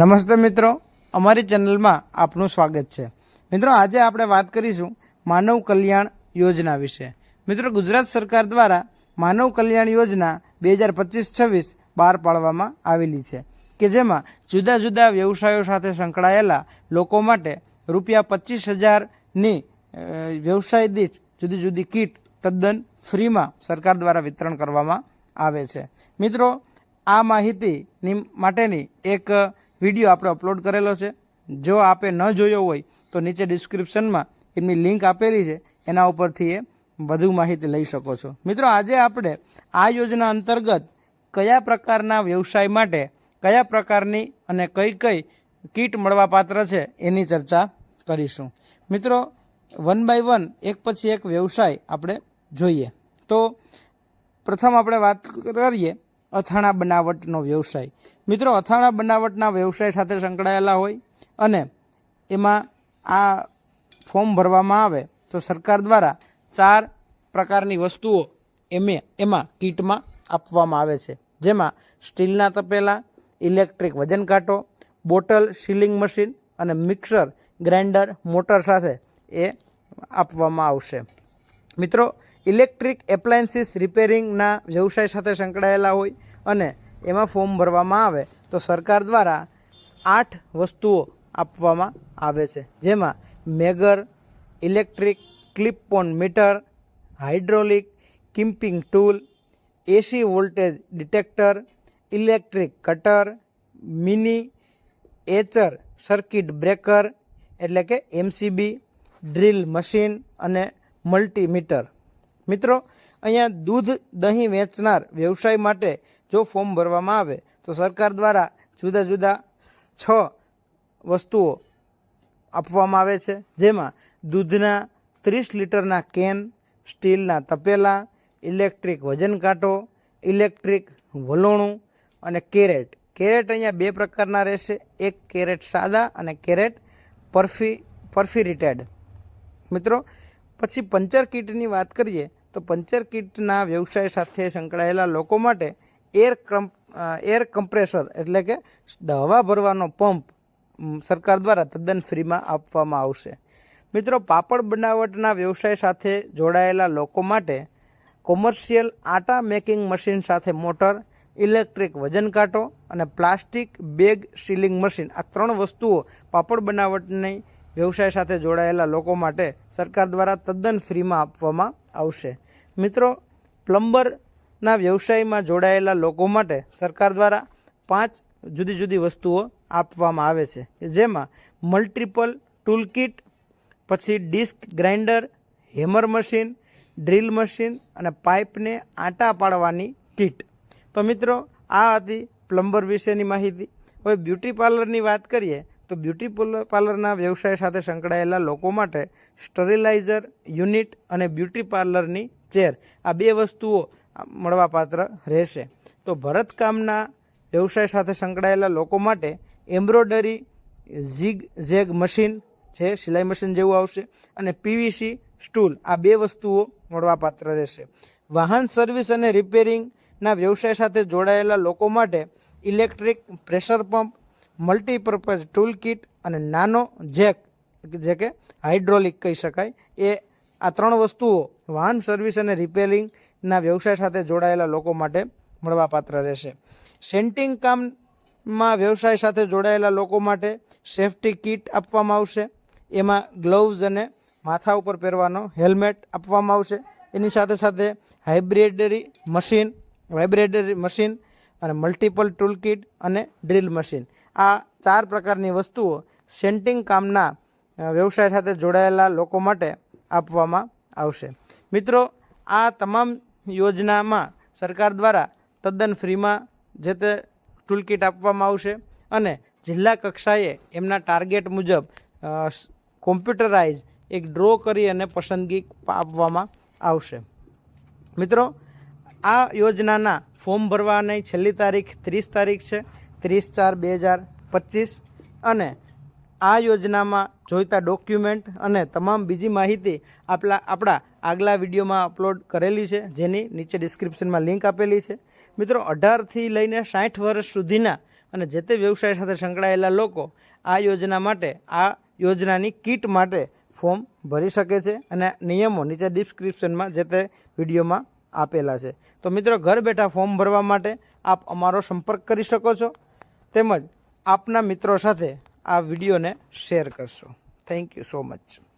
નમસ્તે મિત્રો, અમારી ચેનલમાં આપનું સ્વાગત છે. મિત્રો, આજે આપણે વાત કરીશું માનવ કલ્યાણ યોજના વિશે. મિત્રો, ગુજરાત સરકાર દ્વારા માનવ કલ્યાણ યોજના બે હજાર પચીસ છવ્વીસ બહાર પાડવામાં આવેલી છે, કે જેમાં જુદા જુદા વ્યવસાયો સાથે સંકળાયેલા લોકો માટે રૂપિયા પચીસ હજારની વ્યવસાય દીઠ જુદી જુદી કીટ તદ્દન ફ્રીમાં સરકાર દ્વારા વિતરણ કરવામાં આવે છે. મિત્રો, આ માહિતીની માટેની એક વીડિયો આપણે અપલોડ કરેલો છે. જો આપે ન જોયો હોય તો નીચે ડિસ્ક્રિપ્શનમાં એમની લિંક આપેલી છે. એના ઉપરથી એ વધુ માહિતી લઈ શકો છો. મિત્રો, આજે આપણે આ યોજના અંતર્ગત કયા પ્રકારના વ્યવસાય માટે કયા પ્રકારની અને કઈ કઈ કીટ મળવાપાત્ર છે એની ચર્ચા કરીશું. મિત્રો વન બાય વન એક પછી એક વ્યવસાય આપણે જોઈએ. તો પ્રથમ આપણે વાત કરીએ અથાણા બનાવટનો વ્યવસાય. મિત્રો, અથાણા બનાવટના વ્યવસાય સાથે સંકળાયેલા હોય અને એમાં આ ફોર્મ ભરવામાં આવે તો સરકાર દ્વારા ચાર પ્રકારની વસ્તુઓ એમે એમાં કીટમાં આપવામાં આવે છે. જેમાં સ્ટીલના તપેલા, ઇલેક્ટ્રિક વજન કાંટો, બોટલ સીલિંગ મશીન અને મિક્સર, ગ્રાઇન્ડર, મોટર સાથે એ આપવામાં આવશે. મિત્રો ઇલેક્ટ્રિક એપ્લાયન્સીસ રિપેરિંગના વ્યવસાય સાથે સંકળાયેલા હોય અને એમાં ફોર્મ ભરવામાં આવે તો સરકાર દ્વારા આઠ વસ્તુઓ આપવામાં આવે છે. જેમાં megger, electric clip on meter, hydraulic crimping tool, AC voltage detector, electric cutter, miniature circuit breaker એટલે કે એમસીબી, ડ્રિલ મશીન અને મલ્ટીમીટર. મિત્રો, અહીંયા દૂધ, દહીં વેચનાર વ્યવસાય માટે જો ફોર્મ ભરવામાં આવે, તો સરકાર દ્વારા જુદા જુદા છ વસ્તુઓ આપવામાં આવે છે. જેમાં દૂધના ત્રીસ લીટરના કેન, સ્ટીલના તપેલા, ઇલેક્ટ્રિક વજન કાંટો, ઇલેક્ટ્રિક વલોણું અને કેરેટ. કેરેટ અહીંયા બે પ્રકારના રહેશે. એક કેરેટ સાદા અને કેરેટ પરફી પરફિરિટેડ મિત્રો, પછી પંચર કીટની વાત કરીએ તો પંચર કિટના વ્યવસાય સાથે સંકળાયેલા લોકો માટે એર કમ્પ એર કમ્પ્રેસર એટલે કે હવા ભરવાનો પંપ સરકાર દ્વારા તદ્દન ફ્રીમાં આપવામાં આવશે. મિત્રો, પાપડ બનાવટના વ્યવસાય સાથે જોડાયેલા લોકો માટે કોમર્શિયલ આટા મેકિંગ મશીન સાથે મોટર, ઇલેક્ટ્રિક વજન કાંટો અને પ્લાસ્ટિક બેગ સીલિંગ મશીન આ ત્રણ વસ્તુઓ પાપડ બનાવટની વ્યવસાય સાથે જોડાયેલા લોકો માટે સરકાર દ્વારા તદ્દન ફ્રીમાં આપવામાં આવશે. મિત્રો, પ્લમ્બરના વ્યવસાયમાં જોડાયેલા લોકો માટે સરકાર દ્વારા પાંચ જુદી જુદી વસ્તુઓ આપવામાં આવે છે જેમાં મલ્ટિપલ ટૂલ કિટ પછી disc grinder, hammer machine, drill machine અને પાઇપને આંટા પાડવાની કીટ. તો મિત્રો, આ હતી પ્લમ્બર વિશેની માહિતી. હવે બ્યુટી પાર્લરની વાત કરીએ તો બ્યુટી પાર્લરના વ્યવસાય સાથે સંકળાયેલા લોકો માટે સ્ટરીલાઇઝર, યુનિટ અને બ્યુટી પાર્લરની ચેર આ બે વસ્તુઓ મળવાપાત્ર રહેશે. તો ભરતકામના વ્યવસાય સાથે સંકળાયેલા લોકો માટે એમ્બ્રોડરી ઝીગ ઝેગ મશીન છે, સિલાઈ મશીન જેવું આવશે અને પીવીસી સ્ટૂલ આ બે વસ્તુઓ મળવાપાત્ર રહેશે. વાહન સર્વિસ અને રિપેરિંગના વ્યવસાય સાથે જોડાયેલા લોકો માટે electric pressure pump multipurpose tool kit અને નાનો જેક, જે કે હાઇડ્રોલિક કહી શકાય, એ આ ત્રણ વસ્તુઓ વાહન સર્વિસ અને રિપેરિંગના વ્યવસાય સાથે જોડાયેલા લોકો માટે મળવાપાત્ર રહેશે. સેન્ટિંગ કામમાં વ્યવસાય સાથે જોડાયેલા લોકો માટે સેફટી કિટ આપવામાં આવશે. એમાં ગ્લોવ્સ અને માથા ઉપર પહેરવાનો હેલ્મેટ આપવામાં આવશે. એની સાથે સાથે હાઇબ્રિડરી મશીન વાઇબ્રેડરી મશીન અને મલ્ટિપલ ટૂલ કિટ અને ડ્રિલ મશીન આ ચાર પ્રકારની વસ્તુઓ સેન્ટિંગ કામના વ્યવસાય સાથે જોડાયેલા લોકો માટે આપવામાં આવશે. મિત્રો, આ તમામ યોજનામાં સરકાર દ્વારા તદ્દન ફ્રીમાં જે તે ટૂલકીટ આપવામાં આવશે અને જિલ્લા કક્ષાએ એમના ટાર્ગેટ મુજબ કોમ્પ્યુટરાઇઝ એક ડ્રો કરી અને પસંદગી આપવામાં આવશે. મિત્રો, આ યોજનાના ફોર્મ ભરવાની છેલ્લી તારીખ ત્રીસ તારીખ છે. ત્રીસ ચાર બે હજાર પચીસ અને આ યોજનામાં જોઈતા ડોક્યુમેન્ટ અને તમામ બીજી માહિતી આપણા આપણા આગલા વિડીયોમાં અપલોડ કરેલી છે, જેની નીચે ડિસ્ક્રિપ્શનમાં લિંક આપેલી છે. મિત્રો, અઢારથી લઈને સાઠ વર્ષ સુધીના અને જે તે વ્યવસાય સાથે સંકળાયેલા લોકો આ યોજના માટે, આ યોજનાની કીટ માટે ફોર્મ ભરી શકે છે અને નિયમો નીચે ડિસ્ક્રિપ્શનમાં જે તે વિડીયોમાં આપેલા છે. તો મિત્રો, ઘર બેઠા ફોર્મ ભરવા માટે આપ અમારો સંપર્ક કરી શકો છો. તેમજ આપના મિત્રો સાથે આ વિડીયોને શેર કરશો. Thank you so much